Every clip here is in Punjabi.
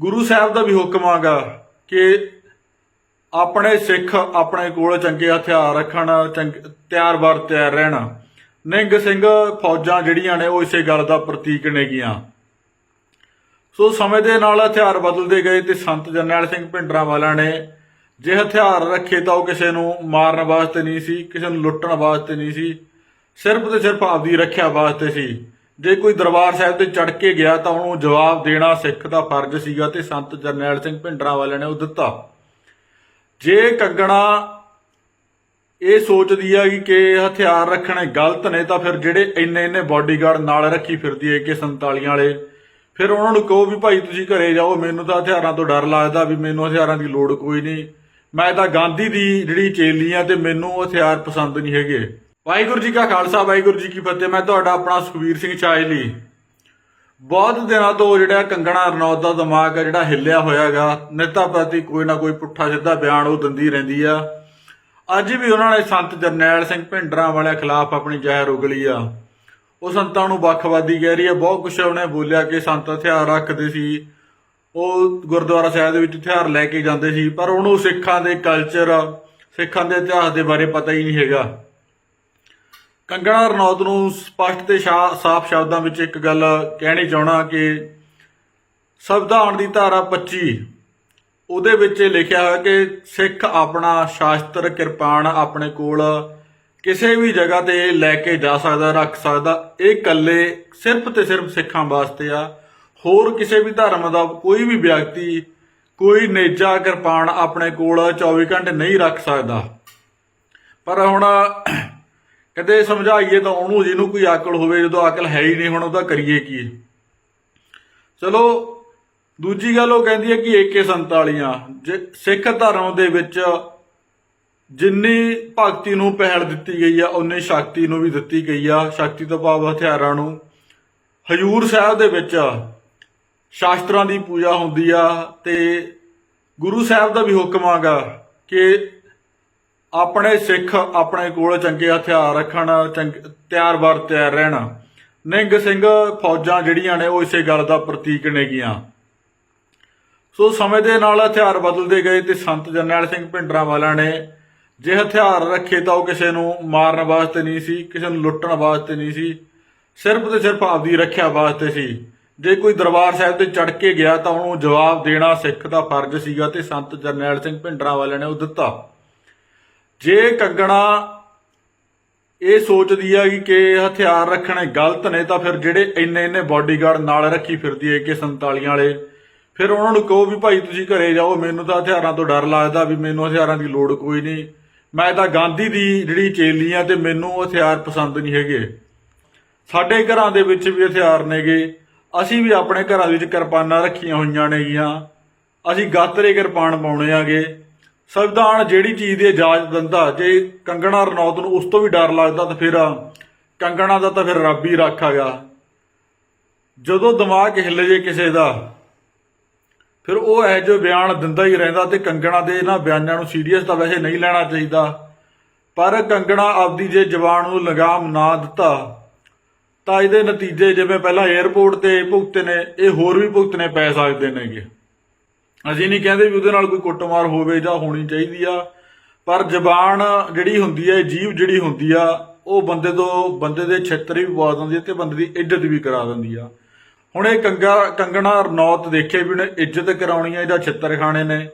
ਗੁਰੂ ਸਾਹਿਬ ਦਾ ਵੀ ਹੁਕਮ ਆਗਾ ਕਿ ਆਪਣੇ ਸਿੱਖ ਆਪਣੇ ਕੋਲ ਚੰਗੇ ਹਥਿਆਰ ਰੱਖਣ, ਚੰਗ, ਤਿਆਰ ਬਰ ਤਿਆਰ ਰਹਿਣ। ਨਿੰਗ ਸਿੰਘ ਫੌਜਾਂ ਜਿਹੜੀਆਂ ਨੇ ਉਹ ਇਸੇ ਗੱਲ ਦਾ ਪ੍ਰਤੀਕ ਨੇਗੀਆਂ ਸੋ ਸਮੇਂ ਦੇ ਨਾਲ ਹਥਿਆਰ ਬਦਲਦੇ ਗਏ ਤੇ ਸੰਤ ਜਰਨੈਲ ਸਿੰਘ ਭਿੰਡਰਾਂ ਵਾਲਿਆਂ ਨੇ ਜੇ ਹਥਿਆਰ ਰੱਖੇ ਤਾਂ ਉਹ ਕਿਸੇ ਨੂੰ ਮਾਰਨ ਵਾਸਤੇ ਨਹੀਂ ਸੀ, ਕਿਸੇ ਨੂੰ ਲੁੱਟਣ ਵਾਸਤੇ ਨਹੀਂ ਸੀ, ਸਿਰਫ ਤੇ ਸਿਰਫ ਆਪਦੀ ਰੱਖਿਆ ਵਾਸਤੇ ਸੀ। ਜੇ ਕੋਈ ਦਰਬਾਰ ਸਾਹਿਬ ਤੇ ਚੜ ਕੇ ਗਿਆ ਤਾਂ ਉਹਨੂੰ ਜਵਾਬ ਦੇਣਾ ਸਿੱਖ ਦਾ ਫਰਜ਼ ਸੀਗਾ ਤੇ ਸੰਤ ਜਰਨੈਲ ਸਿੰਘ ਭਿੰਡਰਾਂ ਵਾਲਿਆਂ ਨੇ ਉਹ ਦਿੱਤਾ। ਜੇ ਕੰਗਣਾ ਇਹ ਸੋਚਦੀ ਆ ਕਿ ਹਥਿਆਰ ਰੱਖਣੇ ਗਲਤ ਨੇ ਤਾਂ ਫਿਰ ਜਿਹੜੇ ਇੰਨੇ ਇੰਨੇ ਬਾਡੀਗਾਰਡ ਨਾਲ ਰੱਖੀ ਫਿਰਦੀ ਏ ਕਿ 47 ਵਾਲੇ, ਫਿਰ ਉਹਨਾਂ ਨੂੰ ਕਹੋ ਵੀ ਭਾਈ ਤੁਸੀਂ ਘਰੇ ਜਾਓ, ਮੈਨੂੰ ਤਾਂ ਹਥਿਆਰਾਂ ਤੋਂ ਡਰ ਲੱਗਦਾ ਵੀ ਮੈਨੂੰ ਹਥਿਆਰਾਂ ਦੀ ਲੋੜ ਕੋਈ ਨਹੀਂ। ਮੈਂ ਤਾਂ ਗਾਂਧੀ ਦੀ ਜਿਹੜੀ ਚੇਲੀ ਆ ਤੇ ਮੈਨੂੰ ਹਥਿਆਰ ਪਸੰਦ ਨਹੀਂ ਹੈਗੇ। ਵਾਹਿਗੁਰੂ ਜੀ ਕਾ ਖਾਲਸਾ, ਵਾਹਿਗੁਰੂ ਜੀ ਕੀ ਫਤਿਹ। ਮੈਂ ਤੁਹਾਡਾ ਆਪਣਾ ਸੁਖਵੀਰ ਸਿੰਘ ਚਾਹਲੀ ਬਹੁਤ ਦਿਨਾਂ ਤੋਂ ਜਿਹੜਾ ਕੰਗਣਾ ਰਣੌਤ ਦਾ ਦਿਮਾਗ ਹੈ ਜਿਹੜਾ ਹਿੱਲਿਆ ਹੋਇਆਗਾ, ਨੇਤਾ ਪ੍ਰਤੀ ਕੋਈ ਨਾ ਕੋਈ ਪੁੱਠਾ ਸਿੱਧਾ ਬਿਆਨ ਉਹ ਦਿੰਦੀ ਰਹਿੰਦੀ ਆ। ਅੱਜ ਵੀ ਉਹਨਾਂ ਨੇ ਸੰਤ ਜਰਨੈਲ ਸਿੰਘ ਭਿੰਡਰਾਂ ਵਾਲਿਆਂ ਖਿਲਾਫ ਆਪਣੀ ਜ਼ਹਿਰ ਉਗਲੀ ਆ। ਉਹ ਸੰਤਾਂ ਨੂੰ ਵੱਖਵਾਦੀ ਕਹਿ ਰਹੀ ਆ। ਬਹੁਤ ਕੁਛ ਉਹਨੇ ਬੋਲਿਆ ਕਿ ਸੰਤ ਹਥਿਆਰ ਰੱਖਦੇ ਸੀ। ਉਹ ਗੁਰਦੁਆਰਾ ਸਾਹਿਬ ਦੇ ਵਿੱਚ ਹਥਿਆਰ ਲੈ ਕੇ ਜਾਂਦੇ ਸੀ। ਪਰ ਉਹਨੂੰ ਸਿੱਖਾਂ ਦੇ ਕਲਚਰ ਸਿੱਖਾਂ ਦੇ ਇਤਿਹਾਸ ਦੇ ਬਾਰੇ ਪਤਾ ਹੀ ਨਹੀਂ ਹੈਗਾ। ਕੰਗਣਾ ਰਣੌਤ ਨੂੰ ਸਪਸ਼ਟ ਤੇ ਸ਼ਾ- ਸਾਫ਼ ਸ਼ਬਦਾਂ ਵਿੱਚ ਇੱਕ ਗੱਲ ਕਹਿਣੀ ਚਾਹਣਾ ਕਿ ਸੰਵਿਧਾਨ ਦੀ ਧਾਰਾ 25 ਉਹਦੇ ਵਿੱਚ ਇਹ ਲਿਖਿਆ ਹੋਇਆ ਕਿ ਸਿੱਖ ਆਪਣਾ ਸ਼ਾਸਤਰ ਕਿਰਪਾਨ ਆਪਣੇ ਕੋਲ ਕਿਸੇ ਵੀ ਜਗ੍ਹਾ ਤੇ ਲੈ ਕੇ ਜਾ ਸਕਦਾ, ਰੱਖ ਸਕਦਾ। ਇਹ ਇਕੱਲੇ ਸਿਰਫ ਤੇ ਸਿਰਫ ਸਿੱਖਾਂ ਵਾਸਤੇ ਆ। ਹੋਰ ਕਿਸੇ ਵੀ ਧਰਮ ਦਾ ਕੋਈ ਵੀ ਵਿਅਕਤੀ, ਕੋਈ ਨੇਜਾ ਕਿਰਪਾਨ ਆਪਣੇ ਕੋਲ 24 ਘੰਟੇ ਨਹੀਂ ਰੱਖ ਸਕਦਾ। ਪਰ ਹੁਣ ਕਹਿੰਦੇ ਸਮਝਾਈਏ ਤਾਂ ਉਹਨੂੰ, ਜਿਹਨੂੰ ਕੋਈ ਅਕਲ ਹੋਵੇ, ਜਦੋਂ ਅਕਲ ਹੈ ਹੀ ਨਹੀਂ, ਹੁਣ ਉਹਦਾ ਕਰੀਏ ਕੀ? ਚਲੋ, ਦੂਜੀ ਗੱਲ ਉਹ ਕਹਿੰਦੀ ਹੈ ਕਿ ਏਕੇ 47 ਜੇ ਸਿੱਖ ਧਰਮ ਦੇ ਵਿੱਚ ਜਿੰਨੀ ਭਗਤੀ ਨੂੰ ਪਹਿਲ ਦਿੱਤੀ ਗਈ ਆ ਉਨੀ ਸ਼ਕਤੀ ਨੂੰ ਵੀ ਦਿੱਤੀ ਗਈ ਆ, ਸ਼ਕਤੀ ਤੋਂ ਭਾਵ ਹਥਿਆਰਾਂ ਨੂੰ। ਹਜੂਰ ਸਾਹਿਬ ਦੇ ਵਿੱਚ ਸ਼ਾਸਤਰਾਂ ਦੀ ਪੂਜਾ ਹੁੰਦੀ ਆ, ਤੇ ਗੁਰੂ ਸਾਹਿਬ ਦਾ ਵੀ ਹੁਕਮ ਆਗਾ ਕਿ ਆਪਣੇ ਸਿੱਖ ਆਪਣੇ ਕੋਲ ਚੰਗੇ ਹਥਿਆਰ ਰੱਖਣ, ਚੰਗ, ਤਿਆਰ ਬਰ ਤਿਆਰ ਰਹਿਣ। ਨਿੰਗ ਸਿੰਘ ਫੌਜਾਂ ਜਿਹੜੀਆਂ ਨੇ ਉਹ ਇਸੇ ਗੱਲ ਦਾ ਪ੍ਰਤੀਕ ਨੇਗੀਆਂ ਸੋ ਸਮੇਂ ਦੇ ਨਾਲ ਹਥਿਆਰ ਬਦਲਦੇ ਗਏ ਤੇ ਸੰਤ ਜਰਨੈਲ ਸਿੰਘ ਭਿੰਡਰਾਂ ਵਾਲਿਆਂ ਨੇ ਜੇ ਹਥਿਆਰ ਰੱਖੇ ਤਾਂ ਉਹ ਕਿਸੇ ਨੂੰ ਮਾਰਨ ਵਾਸਤੇ ਨਹੀਂ ਸੀ, ਕਿਸੇ ਨੂੰ ਲੁੱਟਣ ਵਾਸਤੇ ਨਹੀਂ ਸੀ, ਸਿਰਫ ਤੇ ਸਿਰਫ ਆਪਦੀ ਰੱਖਿਆ ਵਾਸਤੇ ਸੀ। ਜੇ ਕੋਈ ਦਰਬਾਰ ਸਾਹਿਬ ਤੇ ਚੜ ਕੇ ਗਿਆ ਤਾਂ ਉਹਨੂੰ ਜਵਾਬ ਦੇਣਾ ਸਿੱਖ ਦਾ ਫਰਜ਼ ਸੀਗਾ ਤੇ ਸੰਤ ਜਰਨੈਲ ਸਿੰਘ ਭਿੰਡਰਾਂ ਵਾਲਿਆਂ ਨੇ ਉਹ ਦਿੱਤਾ। ਜੇ ਕੰਗਣਾ ਇਹ ਸੋਚਦੀ ਆ ਕਿ ਹਥਿਆਰ ਰੱਖਣੇ ਗਲਤ ਨੇ, ਤਾਂ ਫਿਰ ਜਿਹੜੇ ਇੰਨੇ ਇੰਨੇ ਬਾਡੀਗਾਰਡ ਨਾਲ ਰੱਖੀ ਫਿਰਦੀ ਏ ਕਿ 47 ਵਾਲੇ, ਫਿਰ ਉਹਨਾਂ ਨੂੰ ਕਹੋ ਵੀ ਭਾਈ ਤੁਸੀਂ ਘਰੇ ਜਾਓ, ਮੈਨੂੰ ਤਾਂ ਹਥਿਆਰਾਂ ਤੋਂ ਡਰ ਲੱਗਦਾ ਵੀ ਮੈਨੂੰ ਹਥਿਆਰਾਂ ਦੀ ਲੋੜ ਕੋਈ ਨਹੀਂ। ਮੈਂ ਤਾਂ ਗਾਂਧੀ ਦੀ ਜਿਹੜੀ ਚੇਲੀ ਆ ਤੇ ਮੈਨੂੰ ਹਥਿਆਰ ਪਸੰਦ ਨਹੀਂ ਹੈਗੇ। ਸਾਡੇ ਘਰਾਂ ਦੇ ਵਿੱਚ ਵੀ ਹਥਿਆਰ ਨੇਗੇ। ਅਸੀਂ ਵੀ ਆਪਣੇ ਘਰਾਂ ਵਿੱਚ ਕਿਰਪਾਨਾਂ ਰੱਖੀਆਂ ਹੋਈਆਂ ਨੇਗੀਆਂ। ਅਸੀਂ ਗਾਤਰੇ ਕਿਰਪਾਨ ਪਾਉਣੇ ਆਗੇ। ਸੰਵਿਧਾਨ ਜਿਹੜੀ ਚੀਜ਼ ਦੀ ਇਜਾਜ਼ਤ ਦਿੰਦਾ, ਜੇ ਕੰਗਣਾ ਰਣੌਤ ਨੂੰ ਉਸ ਤੋਂ ਵੀ ਡਰ ਲੱਗਦਾ ਤਾਂ ਫਿਰ ਕੰਗਣਾ ਦਾ ਤਾਂ ਫਿਰ ਰੱਬ ਹੀ ਰੱਖ ਰੱਖਾਗਾ ਜਦੋਂ ਦਿਮਾਗ ਹਿੱਲ ਜੇ ਕਿਸੇ ਦਾ, ਫਿਰ ਉਹ ਇਹ ਜੋ ਬਿਆਨ ਦਿੰਦਾ ਹੀ ਰਹਿੰਦਾ ਤੇ ਕੰਗਣਾ ਦੇ ਇਹਨਾਂ ਬਿਆਨਾਂ ਨੂੰ ਸੀਰੀਅਸ ਤਾਂ ਵੈਸੇ ਨਹੀਂ ਲੈਣਾ ਚਾਹੀਦਾ। ਪਰ ਕੰਗਣਾ ਆਪਦੀ ਜੇ ਜ਼ਬਾਨ ਨੂੰ ਲਗਾਮ ਨਾ ਦਿੱਤਾ, ਤਾਂ ਇਹਦੇ ਨਤੀਜੇ ਜਿਵੇਂ ਪਹਿਲਾਂ 에ਅਰਪੋਰਟ ਤੇ ਭੁਗਤੇ ਨੇ ਇਹ ਹੋਰ ਵੀ ਭੁਗਤਨੇ ਪੈ ਸਕਦੇ ਨੇਗੇ। ਅਸੀਂ ਨਹੀਂ ਕਹਿੰਦੇ ਵੀ ਉਹਦੇ ਨਾਲ ਕੋਈ ਕੁੱਟਮਾਰ ਹੋਵੇ ਜਾਂ ਹੋਣੀ ਚਾਹੀਦੀ ਆ, ਪਰ ਜ਼ਬਾਨ ਜਿਹੜੀ ਹੁੰਦੀ ਹੈ ਜੀਵ ਜਿਹੜੀ ਹੁੰਦੀ ਆ, ਉਹ ਬੰਦੇ ਤੋਂ, ਬੰਦੇ ਦੇ ਛਿੱਤਰ ਵੀ ਪਵਾ ਦਿੰਦੀ ਹੈ ਤੇ ਬੰਦੇ ਦੀ ਇੱਜ਼ਤ ਵੀ ਕਰਾ ਦਿੰਦੀ ਆ। ਹੁਣ ਇਹ ਕੰਗਾ, ਕੰਗਣਾ ਰਣੌਤ ਦੇਖੇ ਵੀ ਉਹਨੇ ਇੱਜ਼ਤ ਕਰਾਉਣੀ ਆ, ਇਹਦਾ ਛਿੱਤਰ ਖਾਣੇ ਨੇ।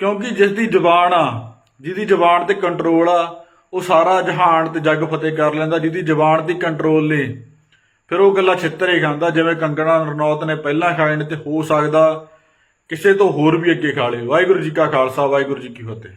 ਕਿਉਂਕਿ ਜਿਸ ਦੀ ਜ਼ਬਾਨ ਆ, ਜਿਹਦੀ ਜ਼ਬਾਨ ਤੇ ਕੰਟਰੋਲ ਆ, ਉਹ ਸਾਰਾ ਜਹਾਨ ਤੇ ਜੱਗ ਫਤਿਹ ਕਰ ਲੈਂਦਾ, ਜਿਹਦੀ ਜ਼ਬਾਨ ਤੇ ਕੰਟਰੋਲ ਨੇ, ਫਿਰ ਉਹ ਗੱਲਾਂ ਛਿੱਤਰ ਹੀ ਖਾਂਦਾ, ਜਿਵੇਂ ਕੰਗਣਾ ਰਣੌਤ ਨੇ ਪਹਿਲਾਂ ਖਾਏ ਨੇ ਤੇ ਹੋ ਸਕਦਾ ਕਿਸੇ ਤੋਂ ਹੋਰ ਵੀ ਅੱਗੇ ਖਾ ਲੇ ਵਾਹਿਗੁਰੂ ਜੀ ਕਾ ਖਾਲਸਾ, ਵਾਹਿਗੁਰੂ ਜੀ ਕੀ ਫਤਿਹ।